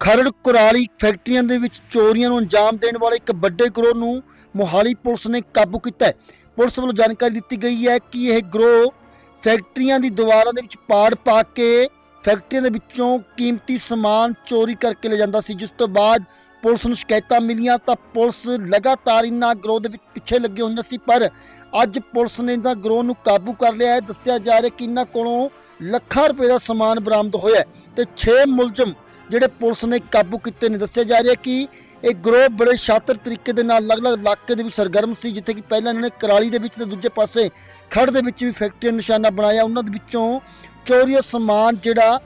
ਖਰੜ ਕੁਰਾਲੀ ਫੈਕਟਰੀਆਂ ਦੇ ਵਿੱਚ ਚੋਰੀਆਂ ਨੂੰ ਅੰਜਾਮ ਦੇਣ ਵਾਲੇ ਇੱਕ ਵੱਡੇ ਗਰੋਹ ਨੂੰ ਮੋਹਾਲੀ ਪੁਲਿਸ ਨੇ ਕਾਬੂ ਕੀਤਾ ਹੈ। ਪੁਲਿਸ ਵੱਲੋਂ ਜਾਣਕਾਰੀ ਦਿੱਤੀ ਗਈ ਹੈ ਕਿ ਇਹ ਗਰੋਹ ਫੈਕਟਰੀਆਂ ਦੀ ਦੀਵਾਰਾਂ ਦੇ ਵਿੱਚ ਪਾੜ ਪਾ ਕੇ ਫੈਕਟਰੀਆਂ ਦੇ ਵਿੱਚੋਂ ਕੀਮਤੀ ਸਮਾਨ ਚੋਰੀ ਕਰਕੇ ਲੈ ਜਾਂਦਾ ਸੀ। ਜਿਸ ਤੋਂ ਬਾਅਦ ਪੁਲਿਸ ਨੂੰ ਸ਼ਿਕਾਇਤਾਂ ਮਿਲੀਆਂ ਤਾਂ ਪੁਲਿਸ ਲਗਾਤਾਰ ਇਹਨਾਂ ਗਰੋਹ ਦੇ ਵਿੱਚ ਪਿੱਛੇ ਲੱਗੇ ਹੁੰਦੇ ਸੀ, ਪਰ ਅੱਜ ਪੁਲਿਸ ਨੇ ਇਹਨਾਂ ਗਰੋਹ ਨੂੰ ਕਾਬੂ ਕਰ ਲਿਆ ਹੈ। ਦੱਸਿਆ ਜਾ ਰਿਹਾ ਕਿ ਇਹਨਾਂ ਕੋਲੋਂ ਲੱਖਾਂ ਰੁਪਏ ਦਾ ਸਮਾਨ ਬਰਾਮਦ ਹੋਇਆ ਹੈ ਤੇ 6 ਮੁਲਜ਼ਮ ਜਿਹੜੇ ਪੁਲਿਸ ਨੇ ਕਾਬੂ ਕੀਤੇ ਨੇ। ਦੱਸਿਆ ਜਾ ਰਿਹਾ ਕਿ ਇਹ ਗਰੋਹ ਬੜੇ ਸ਼ਾਤਰ ਤਰੀਕੇ ਦੇ ਨਾਲ ਅਲੱਗ-ਅਲੱਗ ਇਲਾਕੇ ਦੇ ਵਿੱਚ ਸਰਗਰਮ ਸੀ, ਜਿੱਥੇ ਕਿ ਪਹਿਲਾਂ ਇਹਨਾਂ ਨੇ ਕਰਾਲੀ ਦੇ ਵਿੱਚ ਤੇ ਦੂਜੇ ਪਾਸੇ ਖੜ ਦੇ ਵਿੱਚ ਵੀ ਫੈਕਟਰੀ ਨਿਸ਼ਾਨਾ ਬਣਾਇਆ। ਉਹਨਾਂ ਦੇ ਵਿੱਚੋਂ ਚੋਰੀਆ ਸਮਾਨ ਜਿਹੜਾ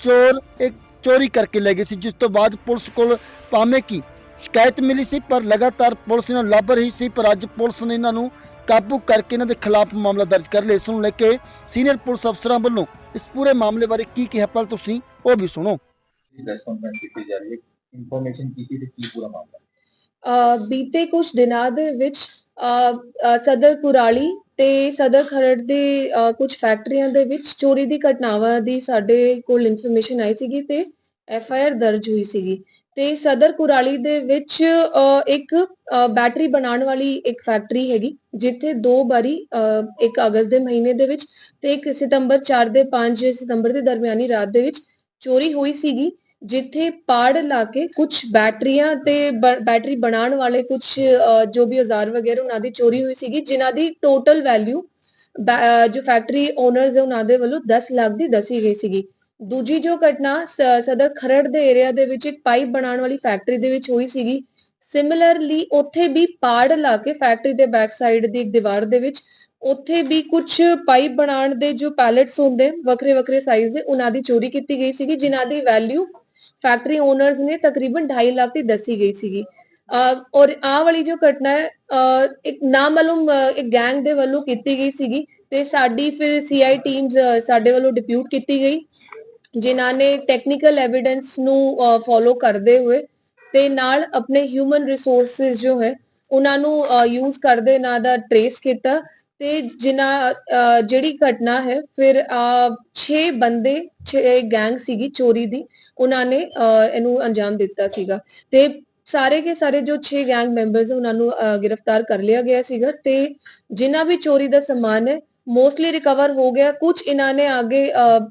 ਚੋਰ ਇੱਕ ਚੋਰੀ ਕਰਕੇ ਲੈ ਗਏ ਸੀ, ਜਿਸ ਤੋਂ ਬਾਅਦ ਪੁਲਿਸ ਕੋਲ ਭਾਵੇਂ ਕੀ ਸ਼ਿਕਾਇਤ ਮਿਲੀ ਸੀ ਪਰ ਲਗਾਤਾਰ ਪੁਲਿਸ ਇਹਨਾਂ ਨੂੰ ਲੱਭ ਰਹੀ ਸੀ ਪਰ ਅੱਜ ਪੁਲਿਸ ਨੇ ਇਹਨਾਂ ਨੂੰ ਕਾਬੂ ਕਰਕੇ ਇਹਨਾਂ ਦੇ ਖਿਲਾਫ ਮਾਮਲਾ ਦਰਜ ਕਰ ਲਿਆ। ਇਸ ਨੂੰ ਲੈ ਕੇ ਸੀਨੀਅਰ ਪੁਲਿਸ ਅਫਸਰਾਂ ਵੱਲੋਂ ਇਸ ਪੂਰੇ ਮਾਮਲੇ ਬਾਰੇ ਕੀ ਕਿਹਾ ਪਹਿਲਾਂ ਤੁਸੀਂ ਉਹ ਵੀ ਸੁਣੋ। ਪ੍ਰੈਸ ਕਾਨਫਰੰਸ ਕੀਤੀ ਜਾ ਰਹੀ ਹੈ? ਇਨਫੋਰਮੇਸ਼ਨ ਕੀ ਸੀ ਤੇ ਕੀ ਪੂਰਾ ਮਾਮਲਾ? ਅ, ਬੀਤੇ ਕੁਝ ਦਿਨਾਂ ਦੇ ਵਿੱਚ ਅ, ਅ, ਸਦਰ ਕੁਰਾਲੀ ਤੇ ਸਦਰ ਖਰੜ ਦੇ ਕੁਝ ਫੈਕਟਰੀਆਂ ਦੇ ਵਿੱਚ ਚੋਰੀ ਦੀ ਘਟਨਾਵਾਂ ਦੀ ਸਾਡੇ ਕੋਲ ਇਨਫੋਰਮੇਸ਼ਨ ਆਈ ਸੀਗੀ ਤੇ ਐਫ ਆਈ ਆਰ ਦਰਜ ਹੋਈ ਸੀਗੀ। ਤੇ ਸਦਰ ਕੁਰਾਲੀ ਦੇ ਵਿੱਚ ਇੱਕ ਬੈਟਰੀ ਬਣਾਉਣ ਵਾਲੀ ਇੱਕ ਫੈਕਟਰੀ ਹੈਗੀ, ਜਿੱਥੇ ਦੋ ਵਾਰੀ ਇੱਕ ਅਗਸਤ ਦੇ ਮਹੀਨੇ ਦੇ ਵਿੱਚ ਤੇ ਇੱਕ ਸਤੰਬਰ 4 ਦੇ 5 ਸਤੰਬਰ ਦੇ ਦਰਮਿਆਨੀ ਰਾਤ ਦੇ ਵਿੱਚ ਚੋਰੀ ਹੋਈ ਸੀਗੀ, ਜਿੱਥੇ ਪਾੜ ਲਾ ਕੇ ਕੁਝ ਬੈਟਰੀਆਂ ਤੇ ਬ- ਬੈਟਰੀ ਬਣਾਉਣ ਵਾਲੇ ਕੁਝ ਜੋ ਵੀ ਔਜ਼ਾਰ ਵਗੈਰਾ ਉਹਨਾਂ ਦੀ ਚੋਰੀ ਹੋਈ ਸੀਗੀ, ਜਿਨ੍ਹਾਂ ਦੀ ਟੋਟਲ ਵੈਲਿਊ ਜੋ ਫੈਕਟਰੀ ਓਨਰਸ ਹੈ ਉਹਨਾਂ ਦੇ ਵੱਲੋਂ 10 ਲੱਖ ਦੀ ਦੱਸੀ ਗਈ ਸੀਗੀ। ਦੂਜੀ ਜੋ ਘਟਨਾ ਸਦਰ ਖਰੜ ਦੇ ਏਰੀਆ ਦੇ ਵਿੱਚ ਇੱਕ ਪਾਈਪ ਬਣਾਉਣ ਵਾਲੀ ਫੈਕਟਰੀ ਦੇ ਵਿੱਚ ਹੋਈ ਸੀਗੀ। ਸਿਮਿਲਰਲੀ ਉੱਥੇ ਵੀ ਪਾੜ ਲਾ ਕੇ ਫੈਕਟਰੀ ਦੇ ਬੈਕ ਸਾਈਡ ਦੀ ਇੱਕ ਦੀਵਾਰ ਦੇ ਵਿੱਚ, ਉੱਥੇ ਵੀ ਕੁਝ ਪਾਈਪ ਬਣਾਉਣ ਦੇ ਜੋ ਪੈਲੇਟਸ ਹੁੰਦੇ ਵੱਖਰੇ ਵੱਖਰੇ ਸਾਈਜ਼ ਦੇ, ਉਹਨਾਂ ਦੀ ਚੋਰੀ ਕੀਤੀ ਗਈ ਸੀਗੀ, ਜਿਨ੍ਹਾਂ ਦੀ ਵੈਲਿਊ ਫੈਕਟਰੀ ਓਨਰਸ ਨੇ ਤਕਰੀਬਨ 2.5 ਲੱਖ ਦੀ ਦੱਸੀ ਗਈ ਸੀਗੀ। ਅਹ, ਔਰ ਆਹ ਵਾਲੀ ਜੋ ਘਟਨਾ ਹੈ ਇੱਕ ਨਾਮਾਲੂਮ ਇੱਕ ਗੈਂਗ ਦੇ ਵੱਲੋਂ ਕੀਤੀ ਗਈ ਸੀਗੀ ਤੇ ਸਾਡੀ ਫਿਰ ਸੀਆਈ ਟੀਮਸ ਸਾਡੇ ਵੱਲੋਂ ਡਿਪਿਊਟ ਕੀਤੀ ਗਈ। ਜਿਨ੍ਹਾਂ ਨੇ ਟੈਕਨੀਕਲ ਐਵੀਡੈਂਸ ਨੂੰ ਫੋਲੋ ਕਰਦੇ ਹੋਏ ਤੇ ਨਾਲ ਆਪਣੇ ਹਿਊਮਨ ਰਿਸੋਰਸਸ ਜੋ ਹੈ, ਉਹਨਾਂ ਨੂੰ ਯੂਜ਼ ਕਰਦੇ, ਇਹਨਾਂ ਦਾ ਟਰੇਸ ਕੀਤਾ ਤੇ ਜਿਨ੍ਹਾਂ ਜਿਹੜੀ ਘਟਨਾ ਹੈ, ਫਿਰ 6 ਬੰਦੇ 6 ਗੈਂਗ ਸੀਗੀ ਚੋਰੀ ਦੀ, ਉਹਨਾਂ ਨੇ ਇਹਨੂੰ ਅੰਜਾਮ ਦਿੱਤਾ ਸੀਗਾ ਤੇ ਸਾਰੇ ਕੇ ਸਾਰੇ ਜੋ 6 ਗੈਂਗ ਮੈਂਬਰਸ ਉਹਨਾਂ ਨੂੰ ਗ੍ਰਿਫਤਾਰ ਕਰ ਲਿਆ ਗਿਆ ਸੀਗਾ ਤੇ ਜਿਨ੍ਹਾਂ ਵੀ ਚੋਰੀ ਦਾ ਸਮਾਨ ਹੈ ਮੋਸਟਲੀ ਰਿਕਵਰ ਹੋ ਗਿਆ। ਕੁਝ ਇਹਨਾਂ ਨੇ ਅੱਗੇ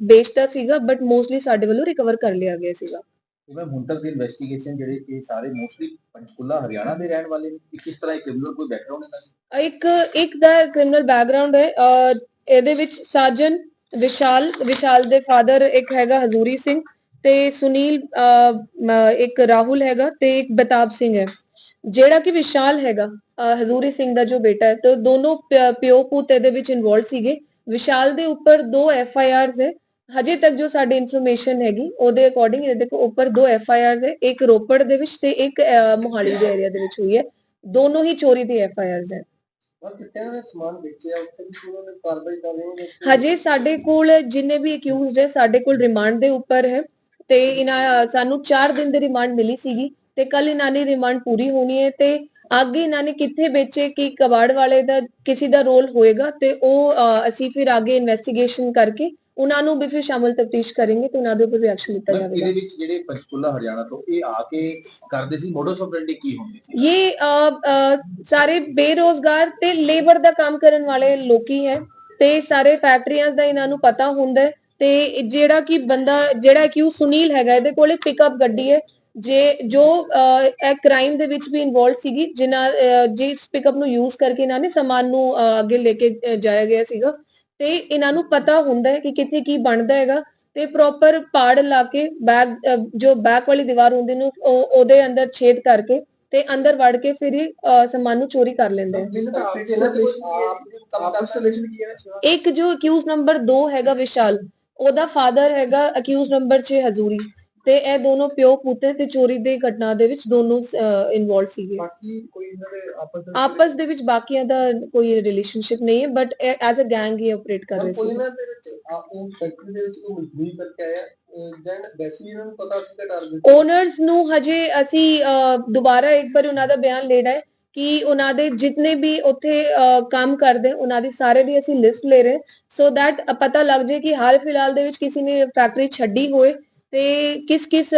ਵੇਚਤਾ ਸੀਗਾ ਬਟ ਮੋਸਟਲੀ ਸਾਡੇ ਵੱਲੋਂ ਰਿਕਵਰ ਕਰ ਲਿਆ ਗਿਆ ਸੀਗਾ। ਮੈਂ ਹੁਣ ਤੱਕ ਦੀ ਇਨਵੈਸਟੀਗੇਸ਼ਨ ਜਿਹੜੇ ਇਹ ਸਾਰੇ ਮੋਸਟਲੀ ਪੰਚਕੁਲਾ ਹਰਿਆਣਾ ਦੇ ਰਹਿਣ ਵਾਲੇ ਨੇ ਕਿਸ ਤਰ੍ਹਾਂ ਇਹ ਕ੍ਰਿਮੀਨਲ ਕੋਈ ਬੈਕਗ੍ਰਾਉਂਡ ਇਹਨਾਂ ਦਾ? ਇੱਕ ਇੱਕ ਦਾ ਕ੍ਰਿਮੀਨਲ ਬੈਕਗ੍ਰਾਉਂਡ ਹੈ। ਇਹਦੇ ਵਿੱਚ ਸਾਜਨ ਵਿਸ਼ਾਲ ਵਿਸ਼ਾਲ ਦੇ ਫਾਦਰ ਇੱਕ ਹੈਗਾ ਹਜ਼ੂਰੀ ਸਿੰਘ ਤੇ ਸੁਨੀਲ ਇੱਕ ਰਾਹੁਲ ਹੈਗਾ ਤੇ ਇੱਕ ਬਤਾਬ ਸਿੰਘ ਹੈ। ਜਿਹੜਾ ਕਿ ਵਿਸ਼ਾਲ ਹੈਗਾ। ਹਜ਼ੂਰੀ ਸਿੰਘ ਦਾ ਜੋ ਬੇਟਾ ਹੈ ਤੇ ਦੋਨੋਂ ਪਿਓ ਪੁੱਤ ਇਹਦੇ ਵਿੱਚ ਇਨਵੋਲਡ ਸੀਗੇ। ਵਿਸ਼ਾਲ ਦੇ ਉੱਪਰ ਦੋ ਐਫ ਆਈ ਆਰਸ ਹੈ। ਹਜੇ ਤੱਕ ਜੋ ਸਾਡੀ ਇਨਫੋਰਮੇਸ਼ਨ ਹੈਗੀ ਉਹਦੇ ਅਕੋਰਡਿੰਗ ਇਹਦੇ ਕੋ ਉੱਪਰ ਦੋ ਐਫ ਆਈ ਆਰਸ ਹੈ। ਇੱਕ ਰੋਪੜ ਦੇ ਵਿੱਚ ਤੇ ਇੱਕ ਮੋਹਾਲੀ ਦੇ ਏਰੀਆ ਦੇ ਵਿੱਚ ਹੋਈ ਹੈ। ਦੋਨੋਂ ਹੀ ਚੋਰੀ ਦੀ ਐਫ ਆਈ ਆਰਸ ਹੈ। ਹਜੇ ਸਾਡੇ ਕੋਲ ਜਿੰਨੇ ਵੀ ਅਕਿਊਜ਼ਡ ਹੈ ਸਾਡੇ ਕੋਲ ਰਿਮਾਂਡ ਦੇ ਉੱਪਰ ਹੈ। ਤੇ ਇਹਨਾਂ ਸਾਨੂੰ 4 ਦਿਨ ਦੀ ਰਿਮਾਂਡ ਮਿਲੀ ਸੀਗੀ। ਤੇ ਕੱਲ ਇਹਨਾਂ ਦੀ ਰਿਮਾਂਡ ਪੂਰੀ ਹੋਣੀ ਹੈ ਤੇ ਅੱਗੇ ਇਹਨਾਂ ਨੇ ਕਿੱਥੇ ਵੇਚੇ ਕਿ ਕਬਾੜ ਵਾਲੇ ਦਾ ਕਿਸੇ ਦਾ ਰੋਲ ਹੋਏਗਾ ਤੇ ਉਹ ਅਸੀਂ ਫਿਰ ਅੱਗੇ ਇਨਵੈਸਟੀਗੇਸ਼ਨ ਕਰਕੇ ਉਹਨਾਂ ਨੂੰ ਵੀ ਫਿਰ ਸ਼ਾਮਲ ਤਫਤੀਸ਼ ਕਰਾਂਗੇ ਤੇ ਉਹਨਾਂ ਦੇ ਉੱਪਰ ਵੀ ਐਕਸ਼ਨ ਲਿੱਤਾ ਜਾਵੇਗਾ। ਇਹਦੇ ਵਿੱਚ ਜਿਹੜੇ ਪੰਚਕੁਲਾ ਹਰਿਆਣਾ ਤੋਂ ਇਹ ਆ ਕੇ ਕਰਦੇ ਸੀ ਮੋਡਸ ਆਪਰੈਂਡੀ ਕੀ ਹੁੰਦੀ ਸੀ? ਇਹ ਸਾਰੇ ਬੇਰੋਜ਼ਗਾਰ ਤੇ ਲੇਬਰ ਦਾ ਕੰਮ ਕਰਨ ਵਾਲੇ ਲੋਕੀ ਹੈ ਤੇ ਸਾਰੇ ਫੈਕਟਰੀਆਂ ਦਾ ਇਹਨਾਂ ਨੂੰ ਪਤਾ ਹੁੰਦਾ ਤੇ ਜਿਹੜਾ ਕਿ ਬੰਦਾ ਜਿਹੜਾ ਕਿ ਉਹ ਸੁਨੀਲ ਹੈਗਾ ਇਹਦੇ ਕੋਲੇ ਪਿਕਅਪ ਗੱਡੀ ਹੈ ਜੇ ਜੋ ਇਹ ਕ੍ਰਾਈਮ ਦੇ ਵਿੱਚ ਵੀ ਇਨਵੋਲਡ ਸੀਗੀ ਜਿਨ੍ਹਾਂ ਜਿਸ ਪਿਕਅਪ ਨੂੰ ਯੂਜ਼ ਕਰਕੇ ਇਹਨਾਂ ਨੇ ਸਮਾਨ ਨੂੰ ਅੱਗੇ ਲੈ ਕੇ ਜਾਇਆ ਗਿਆ ਸੀਗਾ। ਤੇ ਇਹਨਾਂ ਨੂੰ ਪਤਾ ਹੁੰਦਾ ਹੈ ਕਿ ਕਿੱਥੇ ਕੀ ਬਣਦਾ ਹੈਗਾ ਤੇ ਪ੍ਰੋਪਰ ਪਾੜ ਲਾ ਕੇ ਬੈਗ ਜੋ ਬੈਕ ਵਾਲੀ ਦੀਵਾਰ ਹੁੰਦੀ ਨੂੰ ਉਹ- ਉਹਦੇ ਅੰਦਰ ਛੇਦ ਕਰਕੇ ਤੇ ਅੰਦਰ ਵੜ ਕੇ ਫਿਰ ਅ, ਸਮਾਨ ਨੂੰ ਚੋਰੀ ਕਰ ਲੈਂਦੇ ਆ। ਇੱਕ ਜੋ ਅਕਿਊਜ਼ ਨੰਬਰ 2 ਹੈਗਾ ਵਿਸ਼ਾਲ ਉਹਦਾ ਫਾਦਰ ਹੈਗਾ ਅਕਿਊਜ਼ ਨੰਬਰ 6 ਹਜ਼ੂਰੀ। ਤੇ ਇਹ ਦੋਨੋਂ ਪਿਓ ਪੁੱਤ ਤੇ ਚੋਰੀ ਦੀ ਘਟਨਾ ਦੇ ਵਿੱਚ ਦੋਨੋਂ ਇਨਵੋਲਡ ਸੀਗੇ। ਬਾਕੀ ਕੋਈ ਇਹਨਾਂ ਦੇ ਆਪਸ ਆਪਸ ਦੇ ਵਿੱਚ ਬਾਕੀਆਂ ਦਾ ਕੋਈ ਰਿਲੇਸ਼ਨਸ਼ਿਪ ਨਹੀਂ ਹੈ ਬਟ ਐਜ਼ ਅ ਗੈਂਗ ਹੀ ਆਪਰੇਟ ਕਰ ਰਹੇ ਸੀ ਇਹਨਾਂ ਦੇ ਵਿੱਚ ਉਹ ਸੈਕਟਰੀ ਦੇ ਵਿੱਚ ਕੋਈ ਕਰਕੇ ਆਇਆ? ਨੂੰ ਓਨਰਸ ਹਜੇ ਅਸੀਂ ਦੁਬਾਰਾ ਇੱਕ ਵਾਰ ਉਹਨਾਂ ਦਾ ਬਿਆਨ ਲੈਣਾ ਹੈ ਕਿ ਉਹਨਾਂ ਦੇ ਜਿੰਨੇ ਵੀ ਉੱਥੇ ਕੰਮ ਕਰਦੇ ਉਹਨਾਂ ਦੀ ਸਾਰੇ ਦੀ ਅਸੀਂ ਲਿਸਟ ਲੈ ਰਹੇ ਸੋ ਦੈਟ ਪਤਾ ਲੱਗ ਜਾਏ ਕਿ ਹਾਲ ਫਿਲਹਾਲ ਦੇ ਵਿੱਚ ਕਿਸੇ ਨੇ ਫੈਕਟਰੀ ਛੱਡੀ ਹੋਏ ਤੇ ਕਿਸ ਕਿਸ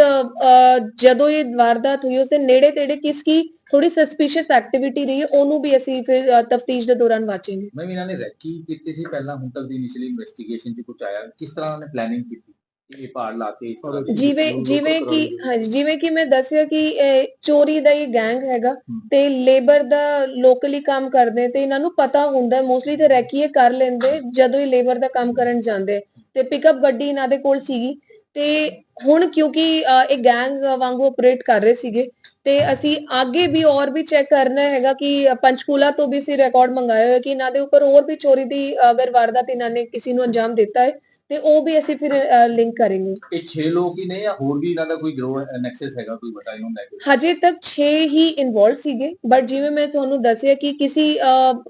ਜਦੋਂ ਇਹ ਵਾਰਦਾਤ ਹੋਈ ਉਸ ਦੇ ਨੇੜੇ ਤੇੜੇ ਕਿਸ ਕੀ ਥੋੜੀ ਸਸਪੀਸ਼ੀਅਸ ਐਕਟੀਵਿਟੀ ਰਹੀ ਉਹਨੂੰ ਵੀ ਅਸੀਂ ਫਿਰ ਤਫਤੀਸ਼ ਦੇ ਦੌਰਾਨ ਵਾਚਾਂਗੇ। ਮੈਂ ਇਹਨਾਂ ਨੇ ਰੈਕੀ ਕੀਤੀ ਸੀ ਪਹਿਲਾਂ ਹੁਣ ਤੱਕ ਦੀ ਇਨੀਸ਼ੀਅਲੀ ਇਨਵੈਸਟੀਗੇਸ਼ਨ 'ਚ ਕੁਝ ਆਇਆ। ਕਿਸ ਤਰ੍ਹਾਂ ਉਹਨੇ ਪਲੈਨਿੰਗ ਕੀਤੀ? ਇਹ ਪਹਾੜ ਲਾ ਕੇ ਜਿਵੇਂ ਜਿਵੇਂ ਕਿ। ਹਾਂਜੀ ਜਿਵੇਂ ਕਿ ਮੈਂ ਦੱਸਿਆ ਕਿ ਚੋਰੀ ਦਾ ਇਹ ਗੈਂਗ ਹੈਗਾ। ਤੇ ਲੇਬਰ ਦਾ ਲੋਕਲੀ ਕੰਮ ਕਰਦੇ ਤੇ ਇਹਨਾਂ ਨੂੰ ਪਤਾ ਹੁੰਦਾ ਮੋਸਟਲੀ ਤੇ ਰੈਕੀਏ ਕਰ ਲੈਂਦੇ ਜਦੋਂ ਇਹ ਲੇਬਰ ਦਾ ਕੰਮ ਕਰਨ ਜਾਂਦੇ ਤੇ ਪਿਕਅਪ ਗੱਡੀ ਇਹਨਾਂ ਦੇ ਕੋਲ ਸੀਗੀ। ਤੇ ਹੁਣ ਕਿਉਂਕਿ ਇਹ ਗੈਂਗ ਵਾਂਗੂ ਆਪਰੇਟ ਕਰ ਰਹੇ ਸੀਗੇ ਤੇ ਅਸੀਂ ਅੱਗੇ ਵੀ ਔਰ ਵੀ ਚੈੱਕ ਕਰਨਾ ਹੈਗਾ ਕਿ ਪੰਚਕੂਲਾ ਤੋਂ ਵੀ ਅਸੀਂ ਰਿਕਾਰਡ ਮੰਗਾਇਆ ਹੋਇਆ ਕਿ ਇਹਨਾਂ ਦੇ ਉੱਪਰ ਹੋਰ ਵੀ ਚੋਰੀ ਦੀ ਅਗਰ ਵਾਰਦਾਤ ਇਹਨਾਂ ਨੇ ਕਿਸੇ ਨੂੰ ਅੰਜਾਮ ਦਿੱਤਾ ਹੈ ਤੇ ਉਹ ਵੀ ਅਸੀਂ ਫਿਰ ਲਿੰਕ ਕਰਾਂਗੇ। ਇਹ 6 ਲੋਕ ਹੀ ਨੇ ਜਾਂ ਹੋਰ ਵੀ ਇਹਨਾਂ ਦਾ ਕੋਈ ਗਰੋਹ ਨੈਕਸਸ ਹੈਗਾ ਕੋਈ ਇਹਨੂੰ ਲੈ ਕੇ ਹਜੇ ਤੱਕ 6 ਹੀ ਇਨਵੋਲਵ ਸੀਗੇ ਬਟ ਜਿਵੇਂ ਮੈਂ ਤੁਹਾਨੂੰ ਦੱਸਿਆ ਕਿ ਕਿਸੇ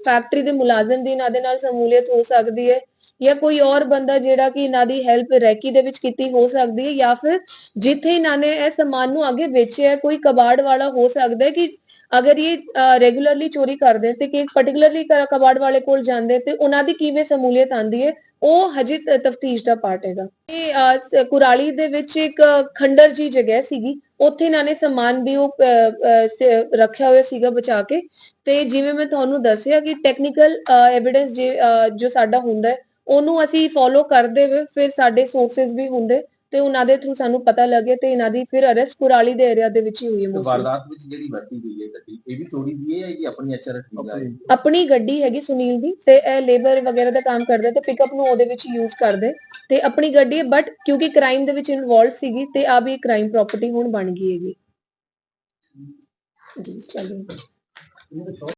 ਫੈਕਟਰੀ ਦੇ ਮੁਲਾਜ਼ਮ ਦੀ ਇਹਨਾਂ ਦੇ ਨਾਲ ਸ਼ਮੂਲੀਅਤ ਹੋ ਸਕਦੀ ਹੈ ਜਾਂ ਕੋਈ ਔਰ ਬੰਦਾ ਜਿਹੜਾ ਕਿ ਇਹਨਾਂ ਦੀ ਹੈਲਪ ਰੈਕੀ ਦੇ ਵਿੱਚ ਕੀਤੀ ਹੋ ਸਕਦੀ ਹੈ ਜਾਂ ਫਿਰ ਜਿੱਥੇ ਇਹਨਾਂ ਨੇ ਇਹ ਸਮਾਨ ਨੂੰ ਅੱਗੇ ਵੇਚਿਆ ਕੋਈ ਕਬਾੜ ਵਾਲਾ ਹੋ ਸਕਦਾ ਹੈ ਕਿ ਅਗਰ ਇਹ ਰੈਗੂਲਰਲੀ ਚੋਰੀ ਕਰਦੇ ਤੇ ਕਿ ਪਾਰਟਿਕੂਲਰਲੀ ਕਬਾੜ ਵਾਲੇ ਕੋਲ ਜਾਂਦੇ ਤੇ ਉਹਨਾਂ ਦੀ ਕਿਵੇਂ ਸ਼ਮੂਲੀਅਤ ਆਂਦੀ ਹੈ, ਉਹ ਹਜੇ ਤਫਤੀਸ਼ ਦਾ ਪਾਰਟ ਹੈਗਾ। ਇਹ ਕੁਰਾਲੀ ਦੇ ਵਿੱਚ ਇੱਕ ਖੰਡਰ ਜੀ ਜਗ੍ਹਾ ਸੀਗੀ, ਉੱਥੇ ਇਹਨਾਂ ਨੇ ਸਮਾਨ ਵੀ ਉਹ ਰੱਖਿਆ ਹੋਇਆ ਸੀਗਾ ਬਚਾ ਕੇ। ਤੇ ਜਿਵੇਂ ਮੈਂ ਤੁਹਾਨੂੰ ਦੱਸਿਆ ਕਿ ਟੈਕਨੀਕਲ ਐਵੀਡੈਂਸ ਜੋ ਸਾਡਾ ਹੁੰਦਾ ਹੈ ਉਹਨੂੰ ਅਸੀਂ ਫੋਲੋ ਕਰਦੇ ਹੋਏ ਫਿਰ ਸਾਡੇ ਸੋਰਸਸ ਵੀ ਹੁੰਦੇ ਤੇ ਉਹਨਾਂ ਦੇ ਥਰੂ ਸਾਨੂੰ ਪਤਾ ਲੱਗੇ ਤੇ ਇਹਨਾਂ ਦੀ ਫਿਰ ਅਰੈਸਟ ਕੁਰਾਲੀ ਦੇ ਏਰੀਆ ਦੇ ਵਿੱਚ ਹੀ ਹੋਈ ਹੈ ਤੇ mostly। ਵਾਰਦਾਤ ਵਿੱਚ ਜਿਹੜੀ ਵਰਤੀ ਗਈ ਹੈ ਗੱਡੀ ਇਹ ਵੀ ਚੋਰੀ ਦੀ ਹੈ ਜਾਂ ਇਹਦੀ ਆਪਣੀ ਹੈ? ਗੱਡੀ ਹੈਗੀ ਸੁਨੀਲ ਦੀ ਤੇ ਇਹ ਲੇਬਰ ਵਗੈਰਾ ਦਾ ਕੰਮ ਕਰਦੇ ਤੇ ਪਿਕਅਪ ਨੂੰ ਉਹਦੇ ਵਿੱਚ ਯੂਜ਼ ਕਰਦੇ ਤੇ ਆਪਣੀ ਗੱਡੀ ਹੈ ਬਟ ਕਿਉਂਕਿ ਕ੍ਰਾਈਮ ਦੇ ਵਿੱਚ ਇਨਵੋਲਵ ਸੀਗੀ ਤੇ ਆ ਵੀ ਕ੍ਰਾਈਮ ਪ੍ਰਾਪਰਟੀ ਹੁਣ ਬਣ ਗਈ ਹੈਗੀ। ਜੀ ਚਲੋ।